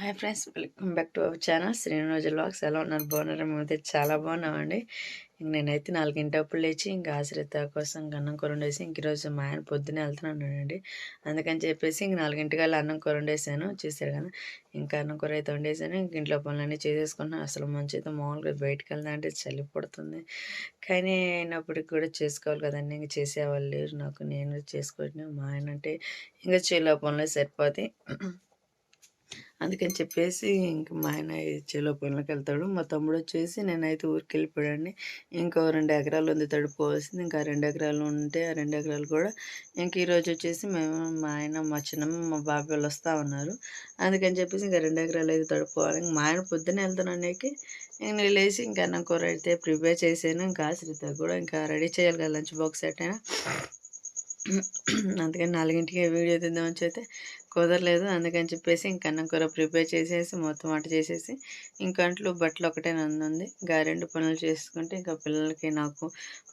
Hi friends welcome back to our channel. Srinivasa blogs ఎలా ఉన్నారు? బాగున్నారు? మేమైతే చాలా బాగున్నామండి. ఇంక నేనైతే నాలుగింటప్పుడు లేచి ఇంకా ఆశ్రిత కోసం అన్నం కూర వండేసి ఇంక ఈరోజు మా ఆయన పొద్దునే వెళ్తున్నానండి అందుకని చెప్పేసి ఇంక నాలుగింటికల్లా అన్నం కూర వండేసాను. చూసారు కదా? ఇంకా అన్నం కూర అయితే వండేసాను. ఇంక ఇంట్లో పనులన్నీ చేసేసుకున్నాను అసలు మంచి అయితే మామూలుగా బయటకు వెళ్దా అంటే చలి పడుతుంది. కానీ అయినప్పటికి కూడా చేసుకోవాలి కదండి. ఇంక చేసేవాళ్ళు లేరు. నాకు నేను చేసుకోవట్లేదు మా ఆయన అంటే ఇంకా చేలో పనులు సరిపోతాయి. అందుకని చెప్పేసి ఇంక మా ఆయన చేలో పనులకు వెళ్తాడు. మా తమ్ముడు వచ్చేసి నేనైతే ఊరికి వెళ్ళిపోయాడండి. ఇంకో రెండు ఎకరాలు ఉంది తడుపుకోవాల్సింది ఇంకా రెండు ఎకరాలు ఉంటే ఆ రెండు ఎకరాలు కూడా ఇంక ఈరోజు వచ్చేసి మేము మా ఆయన మా చిన్నమ్మ మా బాబాయ్ వాళ్ళు వస్తూ ఉన్నారు. అందుకని చెప్పేసి ఇంకా రెండు ఎకరాలు అయితే తడుపుకోవాలి ఇంక మా ఆయన పొద్దున్నే వెళ్తున్నానికి ఇంక నేను లేచి ఇంకా అన్నం కూర అయితే ప్రిపేర్ చేసాను ఇంకా ఆశ్రిత కూడా ఇంకా రెడీ చేయాలి కదా లంచ్ బాక్స్ ఎట్టైనా అందుకని నాలుగింటికి వీడియో తిందామని అయితే కుదరలేదు. అందుకని చెప్పేసి ఇంక అన్నం కూర ప్రిపేర్ చేసేసి మొత్తం అటు చేసేసి ఇంకంట్లో బట్టలు ఒకటే ఉంది ఇంకా రెండు పనులు చేసుకుంటే ఇంకా పిల్లలకి నాకు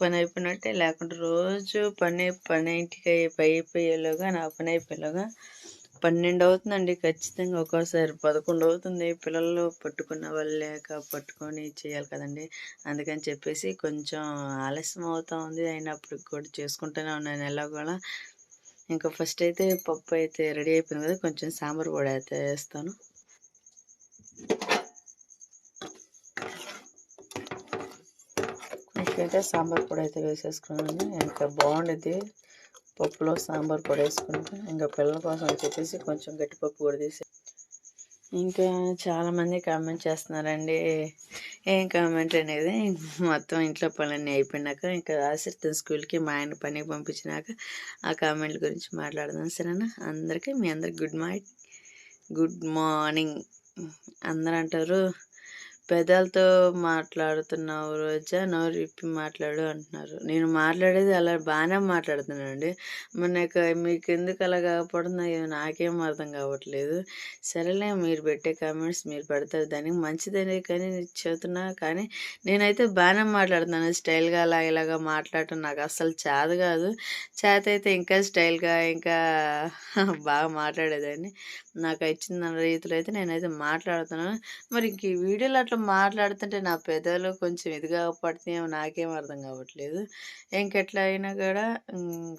పని అయిపోయినట్టే. లేకుంటే రోజు పని పని ఇంటికి అయిపోయేలోగా నా పని అయిపోయేలోగా పన్నెండు అవుతుందండి ఖచ్చితంగా. ఒక్కోసారి పదకొండు అవుతుంది. పిల్లలు పట్టుకున్న వాళ్ళు లేక పట్టుకొని చేయాలి కదండి. అందుకని చెప్పేసి కొంచెం ఆలస్యం అవుతూ ఉంది. అయినప్పుడు కూడా చేసుకుంటూనే ఉన్నాను ఎలా కూడా ఇంకా ఫస్ట్ అయితే పప్పు అయితే రెడీ అయిపోయింది కదా కొంచెం సాంబార్ పొడి అయితే వేస్తాను. అయితే సాంబార్ పొడి అయితే వేసేసుకున్నాను. ఇంకా బాగుండేది పప్పులో సాంబార్ పొడి వేసుకుంటే. ఇంకా పిల్లల కోసం చెప్పేసి కొంచెం గట్టిపప్పు కూడా తీసి ఇంకా చాలామంది కామెంట్ చేస్తున్నారండి. ఏం కామెంట్ అనేది మొత్తం ఇంట్లో పనులన్నీ అయిపోయినాక ఇంకా ఆశ్రితం స్కూల్కి మా ఆయన పనికి పంపించినాక ఆ కామెంట్ల గురించి మాట్లాడదాం సరేనా? అందరికీ మీ అందరికి గుడ్ మార్నింగ్. Good morning. అందరూ అంటారు పెదాలతో మాట్లాడుతున్నావు రోజా నోరు విప్పి మాట్లాడు అంటున్నారు. నేను మాట్లాడేది అలా బాగానే మాట్లాడుతున్నానండి. మనకు మీకు ఎందుకు అలా కాకపోతున్నాయో నాకేం అర్థం కావట్లేదు. సరేలే మీరు పెట్టే కామెంట్స్ మీరు పెడతారు. దానికి మంచిదని కానీ చెబుతున్నా కానీ నేనైతే బాగానే మాట్లాడుతున్నాను. స్టైల్గా అలా ఇలాగా మాట్లాడటం నాకు అస్సలు చేత కాదు. చేత అయితే ఇంకా స్టైల్గా ఇంకా బాగా మాట్లాడేదాన్ని. నాకు ఇచ్చిన రీతిలో అయితే నేనైతే మాట్లాడుతున్నాను. మరి ఇంక ఈ వీడియోలో అట్లా మాట్లాడుతుంటే నా పెదవులు కొంచెం ఇదిగా పడుతున్నాయో నాకేం అర్థం కావట్లేదు. ఇంకెట్లా అయినా కూడా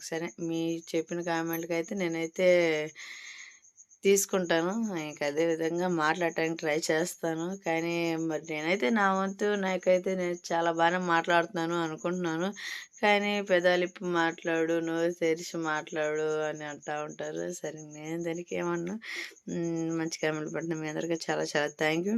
సరే మీ చెప్పిన కామెంట్కి అయితే నేనైతే తీసుకుంటాను. ఇంకా అదే విధంగా మాట్లాడటానికి ట్రై చేస్తాను. కానీ మరి నేనైతే నా వంతు నాకైతే నేను చాలా బాగానే మాట్లాడుతున్నాను అనుకుంటున్నాను. కానీ పెదాలిప్పి మాట్లాడు నోరు తెరిచి మాట్లాడు అని అంటూ ఉంటారు. సరే నేను దానికి ఏమన్నా మంచి కామెంట్ పడిన మీ అందరికీ చాలా చాలా థ్యాంక్ యూ.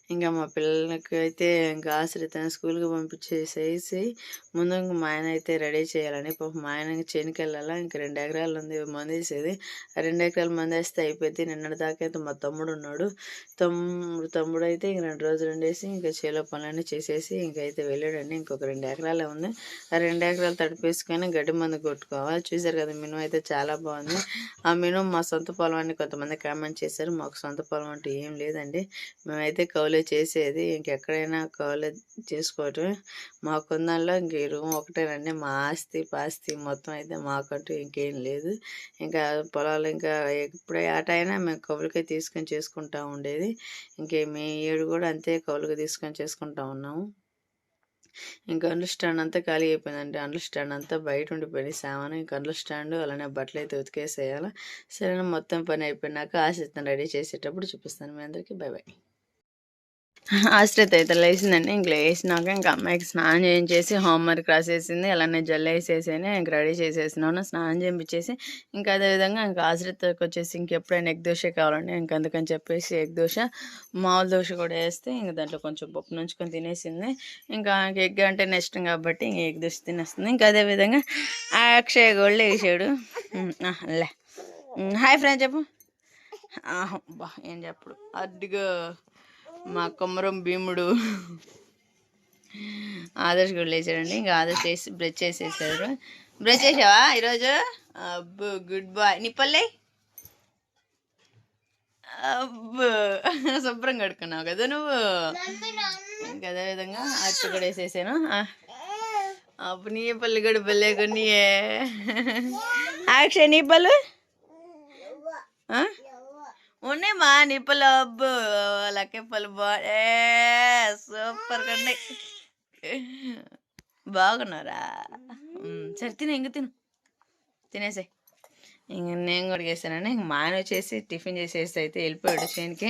ఇంకా మా పిల్లలకి అయితే ఇంకా ఆశ్రిత స్కూల్కి పంపించేసేసి ముందు ఇంకా మా ఆయన అయితే రెడీ చేయాలని పాప మా ఆయన చేనికి వెళ్ళాలా ఇంక రెండు ఎకరాలు ఉంది మంది వేసేది రెండు ఎకరాలు మంది వేస్తే అయిపోయింది నిన్నటి దాకా అయితే మా తమ్ముడు ఉన్నాడు. తమ్ముడు తమ్ముడు అయితే ఇంక రెండు రోజులు ఉండేసి ఇంకా చేలో పనులన్నీ చేసేసి ఇంకైతే వెళ్ళాడండి. ఇంకొక రెండు ఎకరాలే ఉంది. ఆ రెండు ఎకరాలు తడిపేసుకొని గడ్డి మందు కొట్టుకోవాలి. చూసారు కదా మినుము అయితే చాలా బాగుంది. ఆ మినుము మా సొంత పొలం అని కొంతమంది కామెంట్ చేశారు. మాకు సొంత పొలం అంటూ ఏం లేదండి. మేమైతే కౌలే చేసేది. ఇంకెక్కడైనా కౌలే చేసుకోవటం మాకున్నల్లో ఇంక ఈ రూమ్ ఒకటేనండి. మా ఆస్తి పాస్తి మొత్తం అయితే మాకంటూ ఇంకేం లేదు. ఇంకా పొలాలు ఇంకా ఎప్పుడే ఆటైనా మేము కౌలుకే తీసుకొని చేసుకుంటా ఉండేది. ఇంకే మీ ఏడు కూడా అంతే కౌలుకి తీసుకొని చేసుకుంటా ఉన్నాము. ఇంకా అండ్ల స్టాండ్ అంతా ఖాళీ అయిపోయిందండి. అండ్ల స్టాండ్ అంతా బయట ఉండిపోయింది. సామాను ఇంకా అండ్ల స్టాండ్ అలానే బట్టలు అయితే ఉతికేసేయాలి. సరే మొత్తం పని అయిపోయినాక ఆశిస్తాను రెడీ చేసేటప్పుడు చూపిస్తాను. మీ అందరికీ బై బాయ్ ఆశ్రిత అయితే లేచిందండి. ఇంక లేచినాక ఇంకా అమ్మాయికి స్నానం చేయించేసి హోంవర్క్ రాసేసింది. అలానే జల్ వేసేసాను ఇంక రెడీ చేసేసినాను. స్నానం చేయించేసి ఇంకా అదేవిధంగా ఇంకా ఆశ్రితకు వచ్చేసి ఇంకెప్పుడైనా ఎగ్ దోశ కావాలండి ఇంక అందుకని చెప్పేసి ఎగ్ దోశ మామూలు దోశ కూడా వేస్తే ఇంక దాంట్లో కొంచెం పప్పు నుంచుకొని తినేసింది. ఇంకా ఎగ్ అంటే ఇష్టం కాబట్టి ఇంక ఎగ్ దోశ తినేస్తుంది. ఇంకా అదేవిధంగా అక్షయ్ గోల్డ్ వేసాడు లే. హాయ్ ఫ్రెండ్ చెప్పు. బా ఏం చెప్పడు. అడ్డుగా మా కొమ్మరం భీముడు ఆదర్శ్ కూడా లేచాడండి. ఇంకా ఆదర్శ్ చేసి బ్రష్ చేసేసారు. బ్రష్ చేసావా ఈరోజు? అబ్బు గుడ్ బాయ్. నిప్పల్లే అబ్బు శుభ్రం కడుక్కున్నావు కదా నువ్వు? ఇంకా అదేవిధంగా అట్టు కూడా వేసేసాను. అప్పు నీ పళ్ళు కూడా బల్లే కొన్ని యాక్షన్ నీ పళ్ళు ఉన్నాయి మా నిప్పులు అబ్బు లక్కెప్పలు బా సూపర్గా ఉన్నాయి బాగున్నారా సరే తిను ఇంక తిను తినేసాయి ఇంక నేను కూడా చేశానండి ఇంక మా ఆయన వచ్చేసి టిఫిన్ చేసేసి అయితే వెళ్ళిపోయాడు చేనికి.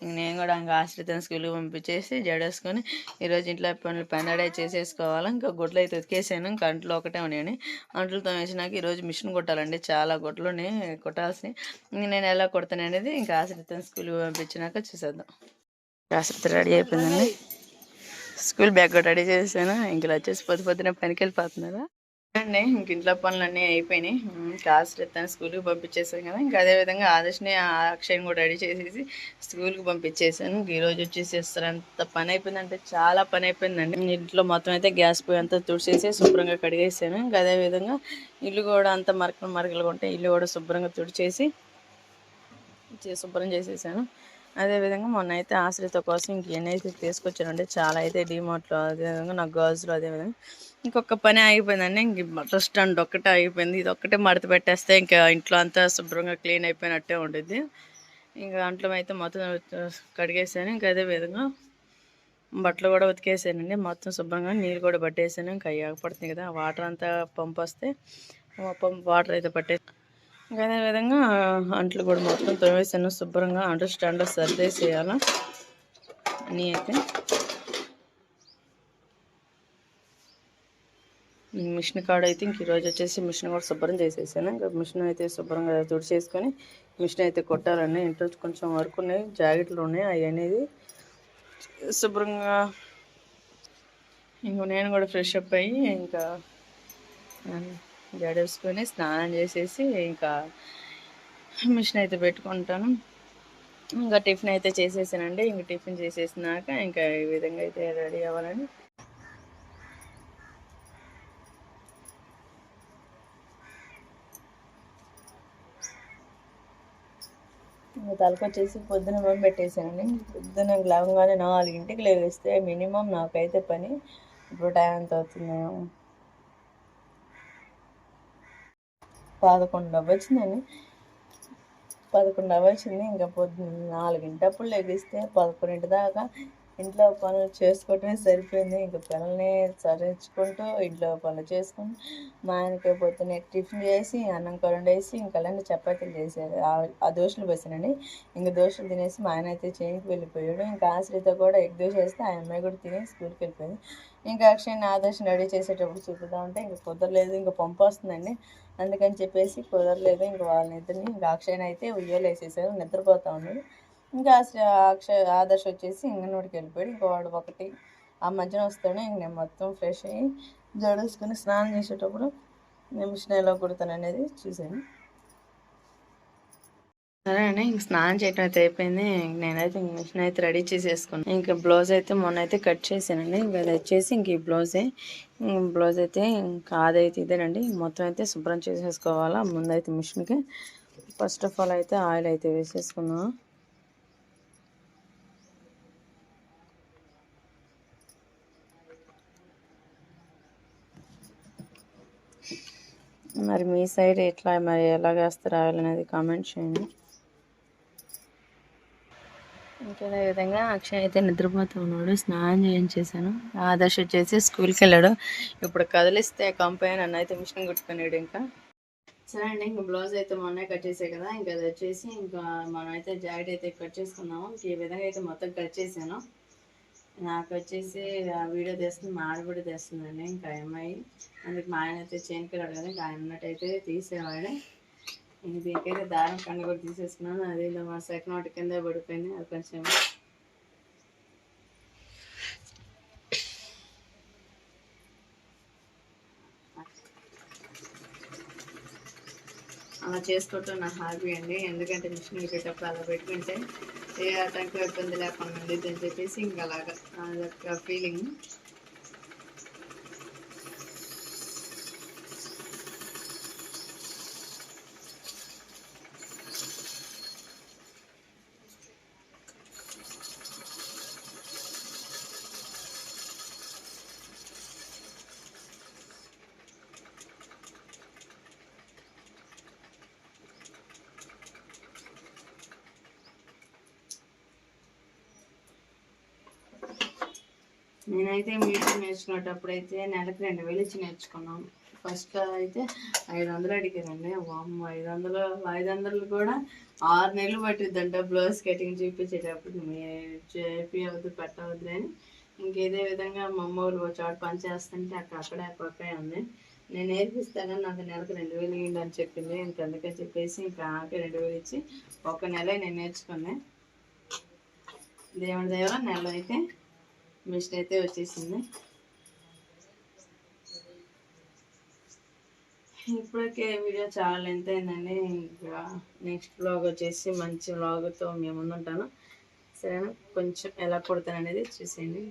ఇంక నేను కూడా ఇంకా ఆశ్రితం స్కూల్కి పంపించేసి జడేసుకొని ఈరోజు ఇంట్లో పనులు పెన్నడే చేసేసుకోవాలి. ఇంకా గుడ్లు అయితే ఉతికేసాను. ఇంకా అంట్లు ఒకటే ఉన్నాయని. అంట్లతో వేసినాక ఈరోజు మిషన్ కొట్టాలండి. చాలా గుడ్లు ఉన్నాయి కొట్టాల్సి ఇంక నేను ఎలా కొడతాను అనేది ఇంకా ఆశ్రితం స్కూల్కి పంపించినాక చూసేద్దాం. ఆశ్రిత రెడీ అయిపోయిందండి. స్కూల్ బ్యాగ్ కూడా రెడీ చేశాను ఇంకా వచ్చేసి పొద్దు పొద్దున పనికి వెళ్ళిపోతున్నారా అండి ఇంక ఇంట్లో పనులన్నీ అయిపోయినాయి. కాస్ట్ ఎత్తాను స్కూల్కి పంపించేసాను కదా. ఇంకా అదేవిధంగా ఆదర్శని అక్షయ్ని కూడా రెడీ చేసేసి స్కూల్కి పంపించేసాను ఈరోజు వచ్చేసి అంత పని అయిపోయిందంటే చాలా పని అయిపోయిందండి. ఇంట్లో మొత్తం అయితే గ్యాస్ పోయి అంతా తుడిచేసి శుభ్రంగా కడిగేసాను. ఇంకా అదేవిధంగా ఇల్లు కూడా అంత మరకలు మరకలుగా ఉంటే ఇల్లు కూడా శుభ్రంగా తుడిచేసి చే- శుభ్రం చేసేసాను. అదేవిధంగా మొన్న అయితే ఆశ్రిత కోసం ఇంక ఎన్ని అయితే తీసుకొచ్చానంటే చాలా అయితే డిమార్ట్లో అదేవిధంగా నాకు గాజులు అదేవిధంగా ఇంకొక పని ఆగిపోయిందండి. ఇంక బట్టల స్టాండ్ ఒక్కటే ఆగిపోయింది. ఇది ఒక్కటే మడత పెట్టేస్తే ఇంకా ఇంట్లో అంతా శుభ్రంగా క్లీన్ అయిపోయినట్టే ఉంటుంది ఇంకా అంట్లో అయితే మొత్తం కడిగేసాను. ఇంకా అదే విధంగా బట్టలు కూడా ఉతికేసానండి. మొత్తం శుభ్రంగా నీళ్ళు కూడా పట్టేసాను. ఇంకా అయ్యాక పడుతుంది కదా. వాటర్ అంతా పంప్ వస్తే పంప్ వాటర్ అయితే పట్టే అదే విధంగా అంట్లు కూడా మొత్తం తోమేసాను శుభ్రంగా అంటు స్టాండ్లో సర్దేసేయాల? అన్నీ అయితే. మిషన్ కాడ అయితే ఇంక ఈరోజు వచ్చేసి మిషన్ కూడా శుభ్రం చేసేసాను. ఇంకా మిషన్ అయితే శుభ్రంగా తుడిచేసుకొని మిషన్ అయితే కొట్టాలండి ఇంట్లో కొంచెం వర్క్ ఉన్నాయి జాకెట్లు ఉన్నాయి అవి అనేది శుభ్రంగా ఇంక నేను కూడా ఫ్రెష్ అప్ అయ్యి ఇంకా జడేసుకొని స్నానం చేసేసి ఇంకా మిషన్ అయితే పెట్టుకుంటాను. ఇంకా టిఫిన్ అయితే చేసేసానండి. ఇంకా టిఫిన్ చేసేసినాక ఇంకా ఈ విధంగా అయితే రెడీ అవ్వాలని. ఇంకా తలకొచ్చేసి పొద్దున మనం పెట్టేసానండి. పొద్దున లేవగానే నాలుగింటికి లేవేస్తే మినిమం నాకైతే పని ఇప్పుడు టైం ఎంత అవుతుందేమో పదకొండు అవ్వచ్చిందండి. పదకొండు అవ్వచ్చింది. ఇంకా పొద్దున్న నాలుగింటప్పుడు లెగిస్తే పదకొండింటి దాకా ఇంట్లో పనులు చేసుకోవటమే సరిపోయింది. ఇంకా పిల్లల్ని చదివించుకుంటూ ఇంట్లో పనులు చేసుకుంటూ మా ఆయనకి పొద్దున్నే టిఫిన్ చేసి అన్నం కూర వేసి ఇంకా చపాతీలు చేసేది ఆ- దోశలు పోసానండి. ఇంకా దోశలు తినేసి మా ఆయన అయితే చేనికి వెళ్ళిపోయాడు. ఇంకా ఆశ్రిత కూడా ఎగ్ దోశ వేస్తే ఆ అమ్మాయి కూడా తిని స్కూల్కి వెళ్ళిపోయింది. ఇంకా అక్షయ్ ఆదర్శం రెడీ చేసేటప్పుడు చూపుతా ఉంటే ఇంకా కుదరలేదు ఇంకా పంపు వస్తుందండి అందుకని చెప్పేసి కుదరలేదు ఇంకా వాళ్ళ నిద్రని ఇంకా అక్షయ్ని అయితే ఉయ్యాలు వేసేసారు నిద్రపోతా ఉన్నాడు ఇంకా అక్షయ్ ఆదర్శ్ వచ్చేసి ఇంగనూడికి వెళ్ళిపోయాడు. ఇంకా వాడు ఒకటి ఆ మధ్యన వస్తాడు ఇంక నేను మొత్తం ఫ్రెష్ అయ్యి జడేసుకొని స్నానం చేసేటప్పుడు నేను మిషన్ ఎలా కుడతాను అనేది చూసాను సరే అండి ఇంక స్నానం చేయడం అయితే అయిపోయింది. నేనైతే ఇంక మిషన్ అయితే రెడీ చేసేసుకున్నాను ఇంకా బ్లౌజ్ అయితే మొన్న అయితే కట్ చేశానండి. ఇంకా అది వచ్చేసి ఇంక ఈ బ్లౌజే. ఇంక బ్లౌజ్ అయితే ఇంకా అదైతే ఇదేనండి. మొత్తం అయితే శుభ్రం చేసేసుకోవాలా ముందైతే మిషన్కి. ఫస్ట్ ఆఫ్ ఆల్ అయితే ఆయిల్ అయితే వేసేసుకున్నాను మరి మీ సైడ్ ఎట్లా మరి ఎలా వేస్తారు ఆయిల్ అనేది కామెంట్ చేయండి. ఇంకా విధంగా అక్షయ్ అయితే నిద్రపోతూ ఉన్నాడు స్నానం చేయించేసాను ఆదర్శ వచ్చేసి స్కూల్కి వెళ్ళాడు. ఇప్పుడు కదిలిస్తే కంపెనీ నన్ను అయితే మిషన్ కుట్టుకున్నాడు ఇంకా. సరే అండి ఇంకా బ్లౌజ్ అయితే మొన్నే కట్ చేసాయి కదా ఇంకా అది వచ్చేసి ఇంకా మనం అయితే జాకెట్ అయితే కట్ చేసుకున్నాము. ఈ విధంగా అయితే మొత్తం కట్ చేశాను. నాకు వచ్చేసి వీడియో తెస్తుంది మా ఆడబిడ్డ తెస్తుందండి ఇంకా అమ్మాయి. అందుకు మా ఆయన అయితే చేనికి రాడు కదా ఇంకా ఆయన ఉన్నట్టయితే తీసేవాడు. దీనికైతే దారం కండ కూడా తీసేసుకున్నాను అది మా సెకండ్ ఒకటి కింద పడిపోయింది అది కొంచెం అలా చేసుకోవటం నా హాబీ అండి. ఎందుకంటే మిషన్ పెట్టేటప్పుడు అలా పెట్టుకుంటే ఏ ఆటంకం ఇబ్బంది లేకుండా ఉండేది అని చెప్పేసి ఇంకా అలాగా. అదొక ఫీలింగ్ నేనైతే మీటర్ నేర్చుకునేటప్పుడైతే అయితే నెలకు రెండు వేలు ఇచ్చి నేర్చుకున్నాను ఫస్ట్ అయితే ఐదు వందలు అడిగారండి. వామ్మ ఐదు వందలు ఐదు వందలు కూడా ఆరు నెలలు పట్టిద్దంట బ్లౌజ్ కటింగ్ చూపించేటప్పుడు. మీరు చేపివద్దు పెట్టవద్దు అని. ఇంకేదే విధంగా మా అమ్మ వాళ్ళు ఒక చోట పని చేస్తుంటే అక్కడ అక్కడే అక్కడే ఉంది. నేను నేర్పిస్తాను నాకు నెలకు రెండు వేలు ఇవ్వండి అని చెప్పింది. ఇంక అందుకని చెప్పేసి ఇంకా ఆమెకి రెండు వేలు ఇచ్చి ఒక నెల నేను నేర్చుకున్నాను దేవుడి దేవ నెల అయితే మిషన్ అయితే వచ్చేసింది. ఇప్పటికే వీడియో చాలా లెంత్ అయిందండి. ఇంకా నెక్స్ట్ బ్లాగ్ వచ్చేసి మంచి బ్లాగ్తో మేము ముందుంటాను. సరేనా? కొంచెం ఎలా కొడతాను అనేది చూసేయండి.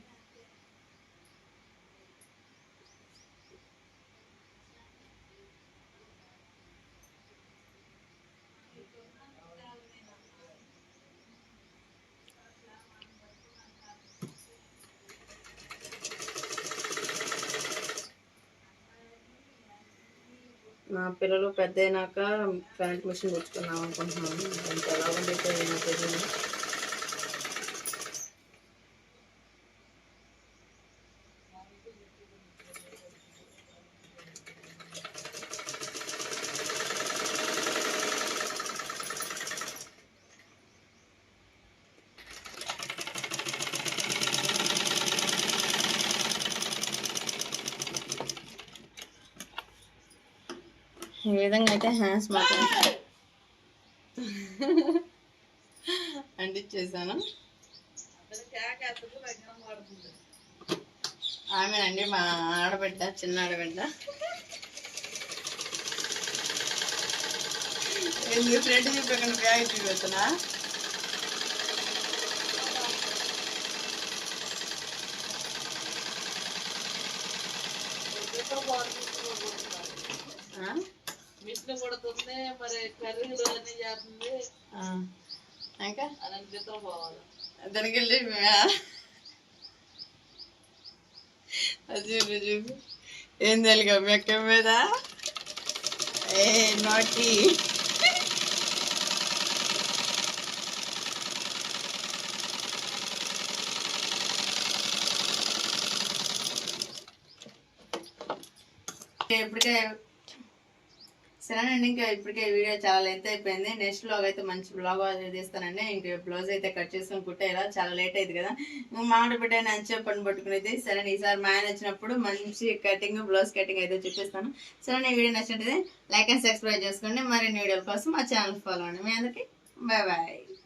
నా పిల్లలు పెద్ద అయినాక ప్యాంట్ మిషన్ తెచ్చుకుందాం అనుకుంటున్నాను. దానికి ఎలా ఉండేదో తెలియదు ఈ విధంగా అయితే హ్యాండ్స్ మాత్రం అంటించేసాను ఆమెనండి మా ఆడబిడ్డ చిన్న ఆడబిడ్డ. ఫ్రెండ్ చూపకుండా బ్యాగ్ చూపెడుతున్నా ఆ? మిషన్ కొడుతుంది మరి కర్రీలు అన్ని చేస్తుంది. ఆ. ఇంకా? అని నిద్ర పోవాలి. దానికి వెళ్ళి అది చూపు చూపు ఏం తెలుగా మెక్క మీద? ఏ నాటి. ఇప్పటికే సరేనండి ఇంకా ఇప్పటికే వీడియో చాలా లెంత్ అయిపోయింది. నెక్స్ట్ బ్లాగ్ అయితే మంచి బ్లాగ్ తీస్తానండి. ఇంకా బ్లౌజ్ అయితే కట్ చేసుకొని కుట్టేలా చాలా లేట్ అయింది కదా. మామిడి బిడ్డ అంచే పని పట్టుకునేది. సరే ఈసారి మా ఆయన వచ్చినప్పుడు మంచి కటింగ్ బ్లౌజ్ కటింగ్ అయితే చూపిస్తాను. సరే ఈ వీడియో నచ్చినట్టు లైక్ అండ్ సబ్స్క్రైబ్ చేసుకోండి. మరిన్ని వీడియోల కోసం మా ఛానల్ ఫాలో అండి. మీ అందరికీ బాయ్ బాయ్